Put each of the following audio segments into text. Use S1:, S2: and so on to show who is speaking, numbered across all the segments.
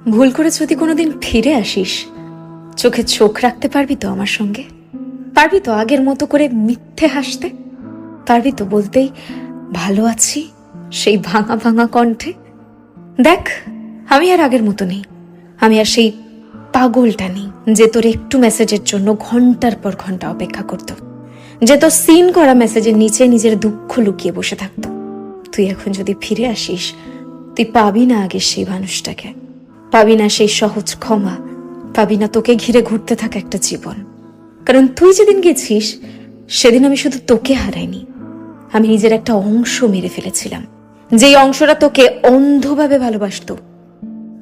S1: ভুল করে যদি কোনোদিন ফিরে আসিস, চোখে চোখ রাখতে পারবি তো আমার সঙ্গে? পারবি তো আগের মতো করে মিথ্যে হাসতে? পারবি তো বলতেই, ভালো আছি সেই ভাঙা ভাঙা কণ্ঠে। দেখ, আমি আর আগের মতো নেই। আমি আর সেই পাগলটা নেই যে তোর একটু মেসেজের জন্য ঘণ্টার পর ঘণ্টা অপেক্ষা করত। যে তোর সিন করা মেসেজের নিচে নিজের দুঃখ লুকিয়ে বসে থাকতো। তুই এখন যদি ফিরে আসিস, তুই পাবি না আগে সেই মানুষটাকে। পাবি না সেই সহজ ক্ষমা, পাবি না তোকে ঘিরে ঘুরতে থাকা একটা জীবন। কারণ তুই যেদিন গেছিস, সেদিন আমি শুধু তোকে হারাইনি, আমি নিজের একটা অংশ মেরে ফেলেছিলাম। যেই অংশটা তোকে অন্ধভাবে ভালোবাসতো,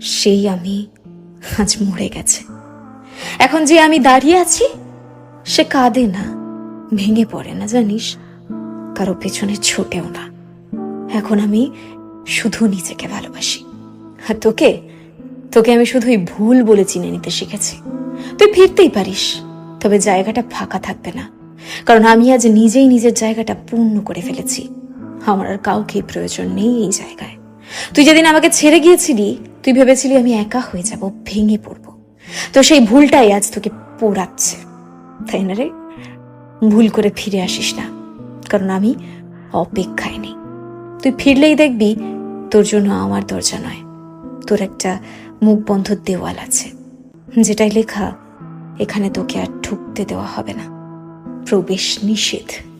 S1: সেই আমি আজ মরে গেছে। এখন যে আমি দাঁড়িয়ে আছি, সে কাঁদে না, ভেঙে পড়ে না, জানিস? কারও পেছনে ছোটেও না। এখন আমি শুধু নিজেকে ভালোবাসি। আর তোকে তোকে আমি শুধুই ভুল বলে চিনে নিতে শিখেছি। তুই ফিরতেই পারিস, তবে জায়গাটা ফাঁকা থাকবে না। কারণ আমি আজ নিজেই নিজের জায়গাটা পূর্ণ করে ফেলেছি। আমার আর কাউকে প্রয়োজন নেই এই জায়গায়। তুই যেদিন আমাকে ছেড়ে গিয়েছিলি, তুই ভেবেছিলি আমি একা হয়ে যাব, ভেঙে পড়ব। তো সেই ভুলটাই আজ তোকে পোড়াচ্ছে। তাই না রে? ভুল করে ফিরে আসিস না। কারণ আমি অপেক্ষায় নেই। তুই ফিরলেই দেখবি, তোর জন্য আমার দরজা নয়। তোর একটা মুখ বন্ধ দেওয়াল আছে। যেটাই লেখা, এখানে তোকে আর ঠুকতে দেওয়া হবে না। প্রবেশ নিষেধ।